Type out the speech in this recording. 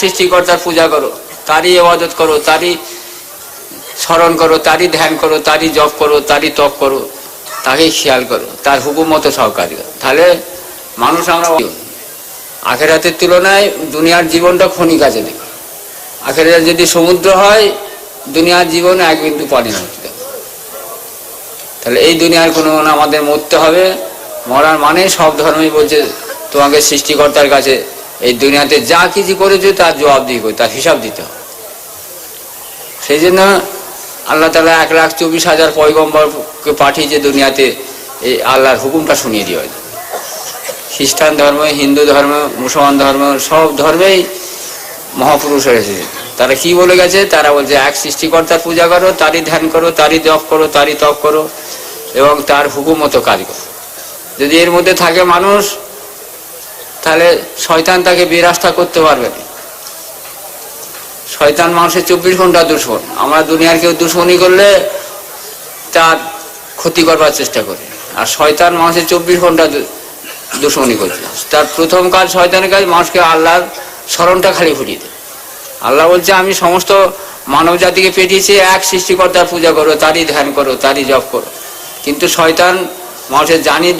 সৃষ্টিকর্তার পূজা করো, তারই ইবাদত করো, তারই স্মরণ করো, তারই ধ্যান করো, তারই জপ করো, তারই তপ করো, তাকেই খেয়াল করো, তার হুকুম মতো সহকারী করো। তাহলে মানুষ আমরা আখেরাতের তুলনায় দুনিয়ার জীবনটা ক্ষণিক আছে দেখো। আখেরাত যদি সমুদ্র হয়, দুনিয়ার জীবন এক বিন্দু পানি হতে তাহলে এই দুনিয়ার কোনো আমাদের মরতে হবে, মরার মানে সব ধর্মই বলছে তোমাকে সৃষ্টিকর্তার কাছে এই দুনিয়াতে যা কিছু করেছে তার জবাব করো তার হিসাব দিতে হবে। সেই জন্য আল্লাহ তালা এক লাখ চব্বিশ হাজার পয়গম্বরকে পাঠিয়েছে দুনিয়াতে, এই আল্লাহর হুকুমটা শুনিয়ে দেওয়া খ্রিস্টান ধর্ম, হিন্দু ধর্ম, মুসলমান ধর্ম, সব ধর্মেই মহাপুরুষ হয়েছে তারা কি বলে গেছে? তারা বলছে, এক সৃষ্টিকর্তার পূজা করো, তারই ধ্যান করো, তারই জপ করো, তারই তপ করো, এবং তার হুকুম মতো কাজ করো। যদি এর মধ্যে থাকে মানুষ তাহলে শয়তান তাকে বিরাস্তা করতে পারবে না। শয়তান মানুষের চব্বিশ ঘণ্টা দুশ্মন আমরা দুনিয়ার কেউ দুশ্মনী করলে তার ক্ষতি করবার চেষ্টা করি। আর শয়তান মানুষের চব্বিশ ঘণ্টা দু- দুশ্মনী করছে। তার প্রথম কাজ শয়তানের কাজ মানুষকে আল্লাহর স্মরণটা খালি ফুটিয়ে দেয়। আল্লাহ বলছে, আমি সমস্ত মানব জাতিকে পেটিয়েছি, এক সৃষ্টিকর্তার পূজা করো, তারই ধ্যান করো, তারই জপ করো। কিন্তু শয়তান মানুষের জানি